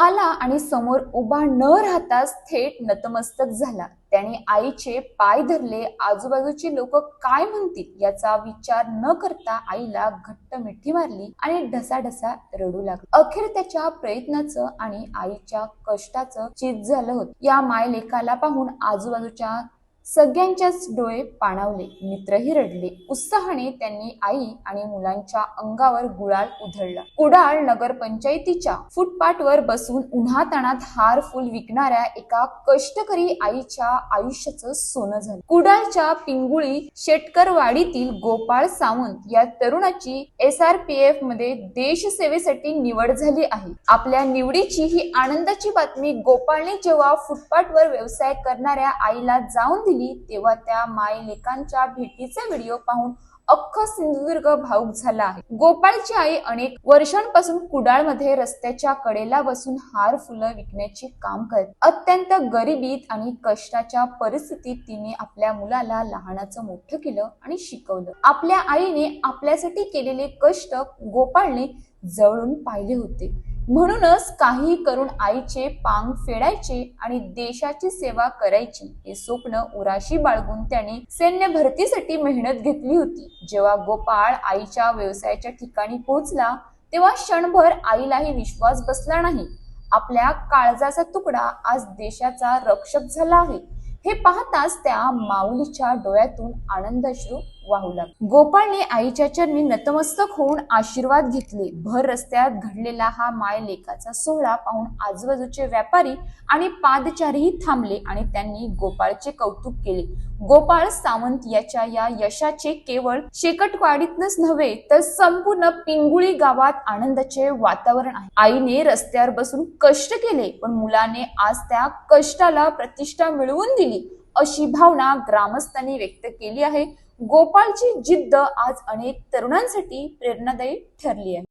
आला आणि समोर उभा न राहताच थेट नतमस्तक झाला. त्याने आईचे पाय धरले. आजूबाजूची लोक काय म्हणतील याचा विचार न करता आईला घट्ट मिठी मारली आणि ढसाढसा रडू लागला. अखेर त्याच्या प्रयत्नाचं आणि आईच्या कष्टाचं चित झालं होतं. या मायलेखाला पाहून आजूबाजूच्या सगळ्यांच्याच डोळे पाणावले मित्रही रडले. उत्साहाने त्यांनी आई आणि मुलांच्या अंगावर गुळाल उधळला. कुडाळ नगर पंचायतीच्या फुटपाथवर बसून उन्हाताणात हार फुल विकणाऱ्या एका कष्टकरी आईच्या आयुष्याचं सोनं झालं. कुडाळच्या पिंगुळी शेटकरवाडीतील गोपाळ सावंत या तरुणाची एस आर पी एफमध्ये देश सेवेसाठी निवड झाली आहे. आपल्या निवडीची ही आनंदाची बातमी गोपाळने जेव्हा फुटपाथवर व्यवसाय करणाऱ्या आईला जाऊन दिली तेव्हा त्या मायलेकांच्या भेटीचा व्हिडिओ पाहून अख्खा सिंधुदुर्ग भाऊक झाला आहे. गोपाळची आई अनेक वर्षांपासून कुडाळमध्ये रस्त्याच्या कडेला बसून हार फुलं विकण्याचे काम करते अत्यंत गरिबीत आणि कष्टाच्या परिस्थितीत तिने आपल्या मुलाला लहानाचं मोठं केलं आणि शिकवलं. आपल्या आईने आपल्यासाठी केलेले कष्ट गोपाळने जवळून पाहिले होते. म्हणूनच काही करून आईचे पांग फेडायचे आणि देशाची सेवा करायची हे स्वप्न उराशी बाळगून त्याने सैन्य भरतीसाठी मेहनत घेतली होती. जेव्हा गोपाळ आईच्या व्यवसायाच्या ठिकाणी पोहोचला तेव्हा क्षणभर आईलाही विश्वास बसला नाही. आपल्या काळजाचा तुकडा आज देशाचा रक्षक झाला आहे. हे पाहताच त्या माऊलीच्या डोळ्यातून आनंदाश्रू वाहू लागले गोपाळने आईच्या चरणी नतमस्तक होऊन आशीर्वाद घेतले. भर रस्त्यात घडलेला हा माय लेखाचा सोहळा पाहून आजूबाजूचे व्यापारी आणि पादचारीही थांबले आणि त्यांनी गोपाळचे कौतुक केले. गोपाळ सावंत याच्या या यशाचे केवळ शेकटवाडीतच नव्हे तर संपूर्ण पिंगुळी गावात आनंदाचे वातावरण आहे. आईने रस्त्यावर बसून कष्ट केले पण मुलाने आज त्या कष्टाला प्रतिष्ठा मिळवून दिली. अशी भावना ग्रामस्थांनी व्यक्त केली आहे. गोपाळची जिद्द आज अनेक तरुणांसाठी प्रेरणादायी ठरली आहे.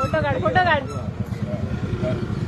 फोटो पण फोटो काढ.